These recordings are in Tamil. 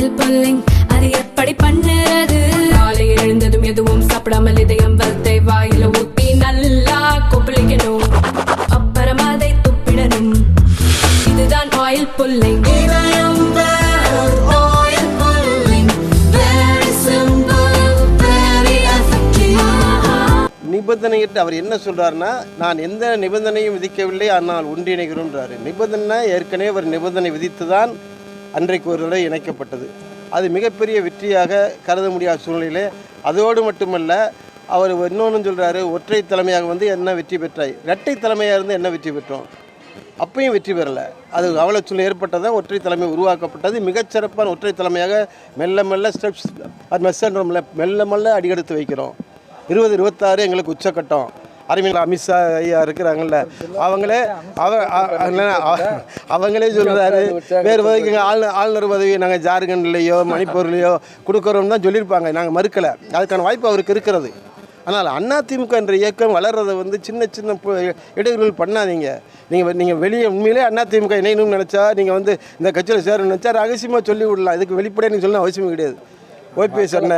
ஸ்டைல் புல்லிங் அது எப்படி பண்ணுறது? காலை எழுந்ததும் எதுவும் சாப்பிடாமல் இதயம் வளத்தை வாயில ஊத்தி நல்லா கொப்பளிக்கணும். அப்புறம் அதை துப்பிடணும். இதுதான் ஆயில் புல்லிங் ஆயில் நிபந்தனையிட்டு அவர் என்ன சொல்றாருன்னா நான் எந்த நிபந்தனையும் விதிக்கவில்லை ஆனால் ஒன்றிணைகிறோன்றாரு நிபந்தனை ஏற்கனவே அவர் நிபந்தனை விதித்து தான் அன்றைக்கு ஒரு தடவை இணைக்கப்பட்டது. அது மிகப்பெரிய வெற்றியாக கருத முடியாத சூழ்நிலையிலே அதோடு மட்டுமல்ல அவர் இன்னொன்று சொல்கிறாரு ஒற்றை தலைமையாக வந்து என்ன வெற்றி பெற்றாய்? இரட்டை தலைமையாக இருந்து என்ன வெற்றி பெற்றோம்? அப்பையும் வெற்றி பெறலை. அது அவல ஏற்பட்டதான் ஒற்றை தலைமை உருவாக்கப்பட்டது. மிகச்சிறப்பான ஒற்றை தலைமையாக மெல்ல மெல்ல ஸ்டெப்ஸ் அது மெஸ்ஸன்றோம்ல மெல்ல மெல்ல அடியெடுத்து வைக்கிறோம். இருபது இருபத்தாறு எங்களுக்கு உச்சக்கட்டம். அறிவியல் அமித்ஷா ஐயா இருக்கிறாங்கல்ல அவங்களே அவங்களே சொல்கிறாரு வேறு பதவிக்கு ஆளுநர் ஆளுநர் பதவி நாங்கள் ஜார்க்கண்ட்லேயோ மணிப்பூர்லேயோ கொடுக்குறோம் தான் சொல்லியிருப்பாங்க. நாங்கள் மறுக்கலை. அதுக்கான வாய்ப்பு அவருக்கு இருக்கிறது. ஆனால் அதிமுக என்ற இயக்கம் வளர்றதை வந்து சின்ன சின்ன இடையூறுகள் பண்ணாதீங்க. நீங்கள் நீங்கள் வெளியே உண்மையிலே அதிமுக இணையணும்னு நினச்சா நீங்கள் வந்து இந்த கட்சியில் சேரணும்னு நினச்சா ரகசியமாக சொல்லி விடலாம். இதுக்கு வெளிப்படையாக நீங்கள் சொல்லணும் அவசியம் கிடையாது. ஓபிஎஸ் என்ன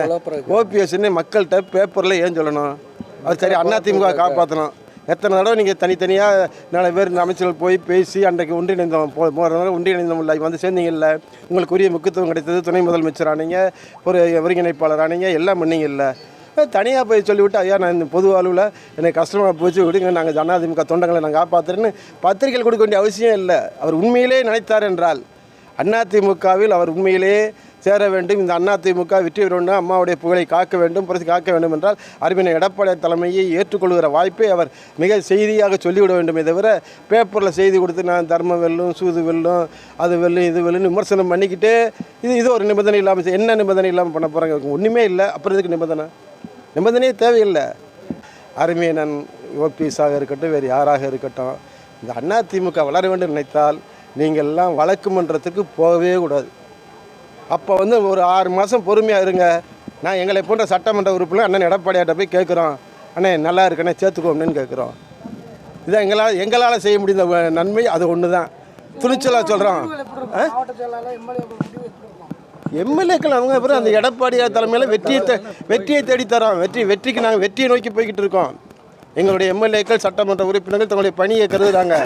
ஓபிஎஸ் என்ன மக்கள்கிட்ட பேப்பரில் ஏன் சொல்லணும்? அவர் சரி அதிமுக காப்பாற்றணும் எத்தனை தடவை நீங்கள் தனித்தனியாக நாலு பேர் அமைச்சர்கள் போய் பேசி அன்றைக்கு ஒன்றிணைந்தோம். போ போகிறவங்க ஒன்றிணைந்தோம் இல்லை வந்து சேர்ந்தீங்கல்ல. உங்களுக்கு உரிய முக்கியத்துவம் கிடைத்தது துணை முதலமைச்சர் ஆனீங்க ஒரு ஒருங்கிணைப்பாளர் ஆனீங்க எல்லாம் பண்ணீங்கல்ல. தனியாக போய் சொல்லிவிட்டு ஐயா நான் இந்த பொது அளவில் எனக்கு கஷ்டமாக போச்சு விடுங்க நாங்கள் ஜனாதிமுக தொண்டங்களை நாங்கள் காப்பாற்றுறேன்னு பத்திரிகைகள் கொடுக்க வேண்டிய அவசியம் இல்லை. அவர் உண்மையிலே நினைத்தார் என்றால் அதிமுகவில் அவர் உண்மையிலே சேர வேண்டும். இந்த அதிமுக வெற்றி பெற வேண்டும் அம்மாவுடைய புகழை காக்க வேண்டும் புரட்சி காக்க வேண்டும் என்றால் அறிவினை எடப்பாடி தலைமையை ஏற்றுக்கொள்கிற வாய்ப்பை அவர் மிக செய்தியாக சொல்லிவிட வேண்டுமே தவிர பேப்பரில் செய்தி கொடுத்து நான் தர்மம் வெல்லும் சூது வெல்லும் அது வெல்லும் இது வெல்லும் விமர்சனம் பண்ணிக்கிட்டு இது இது ஒரு நிபந்தனை இல்லாமல் என்ன நிபந்தனை இல்லாமல் பண்ண போகிறாங்க ஒன்றுமே இல்லை. அப்புறம் இதுக்கு நிபந்தனை? நிபந்தனையே தேவையில்லை. அருமையனன் ஓபிஎஸாக இருக்கட்டும் வேறு யாராக இருக்கட்டும் இந்த அதிமுக வளர வேண்டும் நினைத்தால் நீங்கள் எல்லாம் வழக்கு மன்றத்துக்கு போகவே கூடாது. அப்போ வந்து ஒரு ஆறு மாதம் பொறுமையாக இருங்க. நான் எங்களை போன்ற சட்டமன்ற உறுப்பினர் அண்ணன் எடப்பாடியாட்ட போய் கேட்குறோம் அண்ணே நல்லா இருக்கண்ணே சேர்த்துக்கோம்னு கேட்குறோம் இதான் எங்களால் எங்களால் செய்ய முடிந்த நன்மை அது ஒன்று தான் துணிச்சலாக சொல்கிறோம் எம்எல்ஏக்கள் அவங்க அப்புறம் அந்த எடப்பாடியார் தலைமையில் வெற்றியை தே வெற்றியை தேடித்தரோம். வெற்றி வெற்றிக்கு நாங்கள் வெற்றியை நோக்கி போய்கிட்டு இருக்கோம். எங்களுடைய எம்எல்ஏக்கள் சட்டமன்ற உறுப்பினர்கள் தங்களுடைய பணியை கருதுகிறாங்க